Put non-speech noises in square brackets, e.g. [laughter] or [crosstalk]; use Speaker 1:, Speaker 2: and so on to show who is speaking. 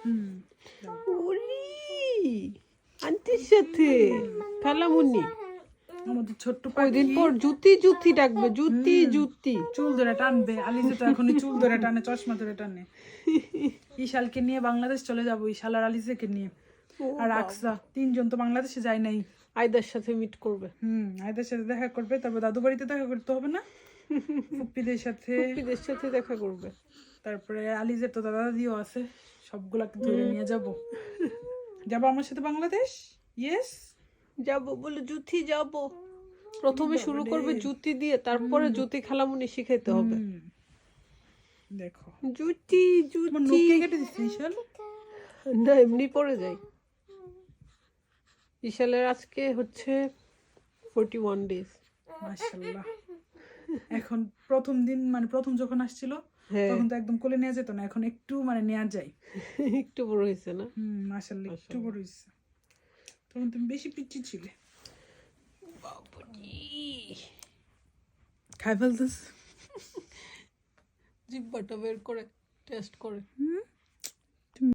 Speaker 1: হুম
Speaker 2: ওরে আন্টির সাথে। খালামুনি
Speaker 1: আমাদের ছোট্ট
Speaker 2: ওই দিন পর জুতি জুতি ডাকবে জুতি জুতি।
Speaker 1: চুল ধরে টানবে আলিজে তো এখনই চুল ধরে টানে চশমা ধরে টানে। ইশালকে নিয়ে বাংলাদেশ চলে যাব ইশাল আর আলিজেকে নিয়ে। আর আকসা তিনজন তো বাংলাদেশে যায় নাই।
Speaker 2: আয়দার সাথে মিট করবে।
Speaker 1: হুম আয়দের সাথে দেখা করবে তারপর দাদু বাড়িতে দেখা করতে হবে না? [laughs] ফুপ্পিদের সাথে।
Speaker 2: সাথে দেখা করবে।
Speaker 1: তারপরে আলিজের তো দাদা দাদিও আছে। সবগুলাকে ধরে নিয়ে যাব। যাব আমার সাথে বাংলাদেশ? ইয়েস
Speaker 2: যাব বলে জুতি যাব। প্রথমে শুরু করবে জুতি দিয়ে তারপরে জুতি খালামুনি শিখাইতে হবে।
Speaker 1: দেখো।
Speaker 2: জুতি জুতি
Speaker 1: কেটে ইশাল
Speaker 2: না এমনি পড়ে যাই বিশালের আজকে হচ্ছে ফোরটি ওয়ান ডেজ
Speaker 1: মাশাল্লাহ এখন প্রথম দিন মানে প্রথম যখন আসছিল তখন তো একদম কোলে নেওয়া যেত না এখন একটু মানে নেওয়া যায়। [laughs]
Speaker 2: একটু বড় হয়েছে না?
Speaker 1: হুম মাশাআল্লাহ একটু বড় হয়েছে। তখন তুমি বেশি পিচ্ছি ছিলে। খাই ফেলতেছ? [laughs]
Speaker 2: জিব্বাটা বের করে টেস্ট করে।
Speaker 1: হুম।